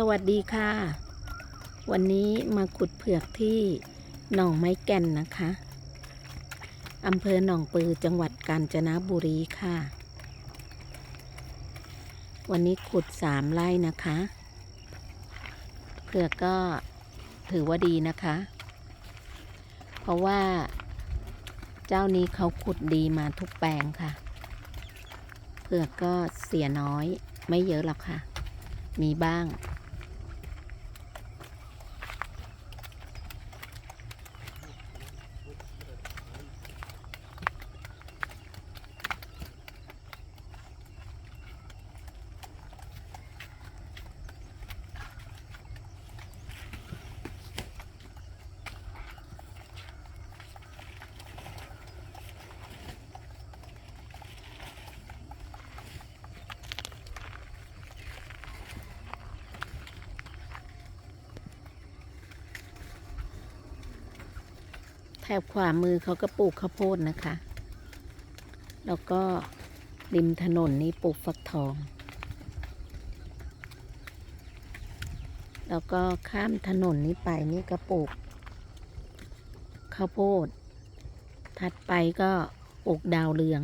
สวัสดีค่ะ วันนี้มาขุดเผือกที่หนองไม้แก่นนะคะอำเภอหนองปือจังหวัดกาญจนบุรีค่ะ วันนี้ขุดสามไร่นะคะ เผือกก็ถือว่าดีนะคะ เพราะว่าเจ้านี้เขาขุดดีมาทุกแปลงค่ะ เผือกก็เสียน้อยไม่เยอะหรอกค่ะมีบ้าง แถบขวามือเขาก็ปลูกข้าวโพดนะคะ แล้วก็ริมถนนนี้ปลูกฟักทอง แล้วก็ข้ามถนนนี้ไปนี่ก็ปลูกข้าวโพด ถัดไปก็ปลูกดาวเรือง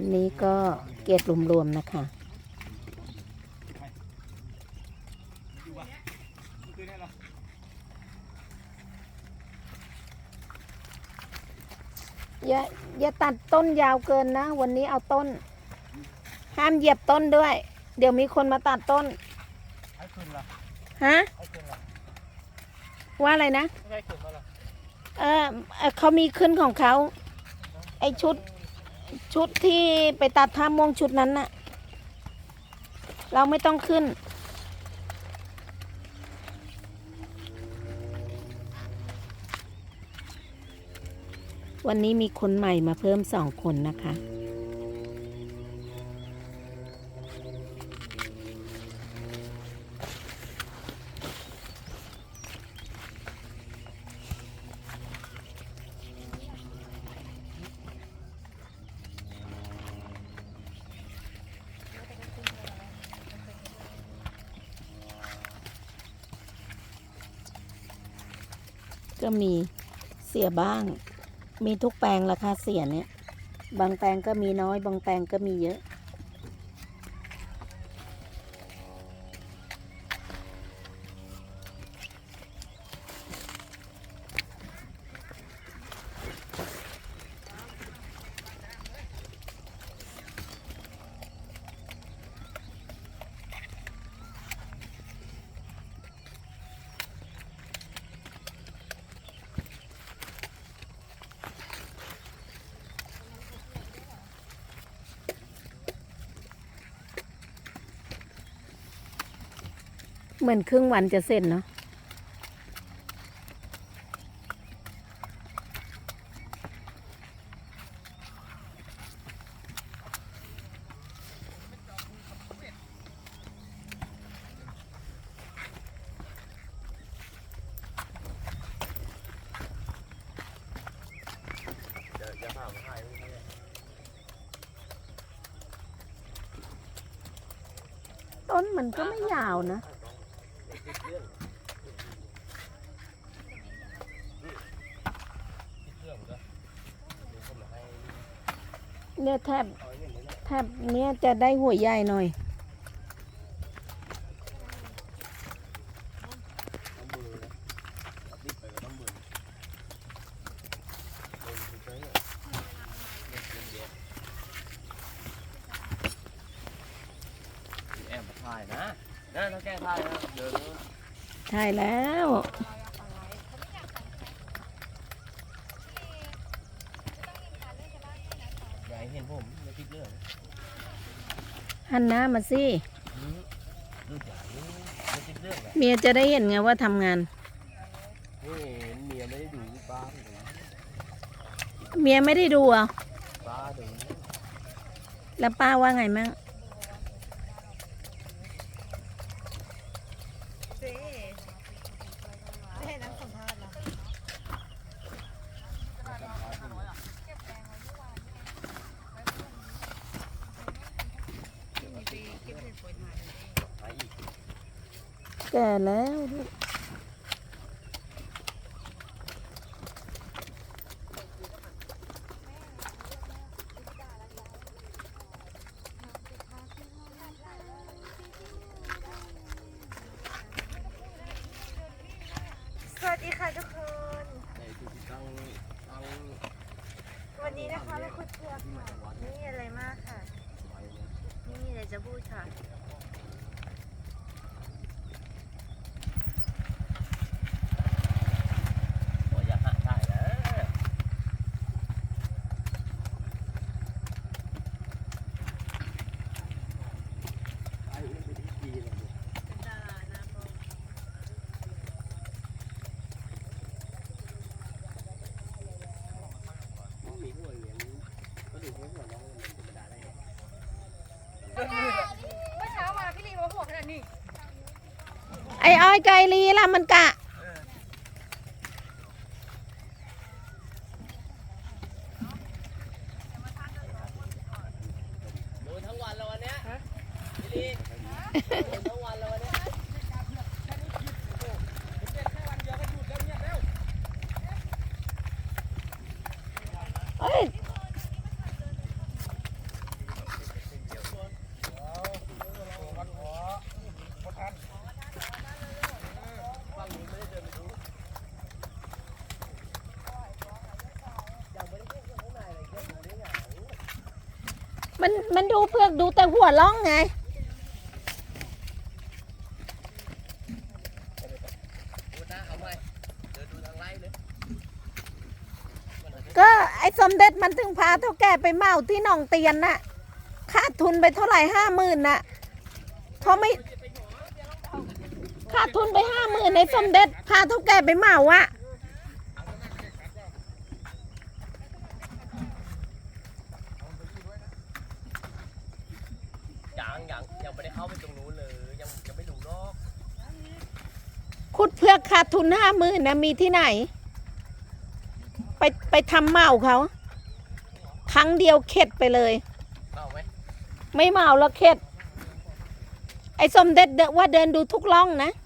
วันนี้ก็เกรดรวมๆนะคะอย่าอย่าตัดต้นยาวเกินนะ วันนี้เอาต้น ห้ามเหยียบต้นด้วย เดี๋ยวมีคนมาตัดต้นให้คืนละฮะให้คืนละว่าอะไรนะไม่ให้คืนมาละเออเอ่อเขามีขึ้นของเขาไอชุด ชุดที่ไปตัดท่ามวงชุดนั้นน่ะ เราไม่ต้องขึ้น วันนี้มีคนใหม่มาเพิ่มสองคนนะคะ ก็มีเสียบ้าง มีทุกแปลงราคาเสียเนี่ย บางแปลงก็มีน้อย บางแปลงก็มีเยอะ เหมือนครึ่งวันจะเสร็จเนาะต้นมันก็ไม่ยาวนะ เครื่องก็เดี๋ยวผมมาให้เนี่ยแทบเอาไว้อย่างนี้นะแทบเนี้ยจะได้หัวใหญ่หน่อย ต้องเบอร์นะเอาติดไปก็ต้องเบอร์เบอร์คือใช้เนี่ยเนี่ยเดี๋ยวแอบมาถ่ายนะ นะถ้าแกถ่ายนะเดินใช่แล้ว อย่าให้เห็นผมไม่ติดเรื่องหันหน้ามาสิอืมรูดใหญ่ไม่คิดเรื่องอะเมียจะได้เห็นไงว่าทำงาน นี่เห็นเมียไม่ได้ดูป้าดูเมียไม่ได้ดูเหรอะป้าดูแล้วป้าว่าไงมั่ง เจ๊ไม่ให้นักสัมภาษณ์เหรอ หายอีก แก่แล้วลูก สวัสดีค่ะทุกคน ในที่ที่ตั้งตั้ง วันนี้นะคะเราคุยเพื่อนค่ะไม่มีอะไรมากค่ะ ไว้เนี่ย ไม่มีอะไรจะพูดค่ะ บอกอย่าหักได้นะไอ้นี่เป็นที่ดีเลยเนี่ย เป็นดารานะก็ มันมีหัวเหรียญก็ดูหัวหัวน้องมันธรรมดาได้ไง เมื่อเช้ามาพี่ลีมาหัวขนาดนี้ ไอ้อ้อยไกลลีล่ะมันกะดูทั้งวันแล้ววันเนี้ยพี่ลีดูทั้งวันแล้ววันเนี้ย เอ้ย ฟังนี้ไม่ได้เดินไปดูยังไม่ได้เที่ยวข้างในเลยเที่ยวดูได้ไง มันมันดูเพือกดูแต่หัวล่องไง ก็ไอ้สมเด็จมันถึงพาเท่าแก่ไปเมาที่หนองเตียนน่ะขาดทุนไปเท่าไหร่ห้าหมื่นน่ะเพราไม่ขาดทุนไปห้าหมื่นในสมเด็จพาเท่าแก่ไปเมาอะ ยังยังยังไม่ได้เข้าไปตรงนู้นเลย ยังยังไม่รู้หรอก ขุ ดเพือกขาดทุนห้าหมื่นนะมีที่ไหน ไปไปทำเหมาเขา ครั้งเดียวเข็ดไปเลยเข้าไหมไม่เหมาแล้วเข็ด ไอ้สมเด็จเดนว่าเดินดูทุกล่องนะเ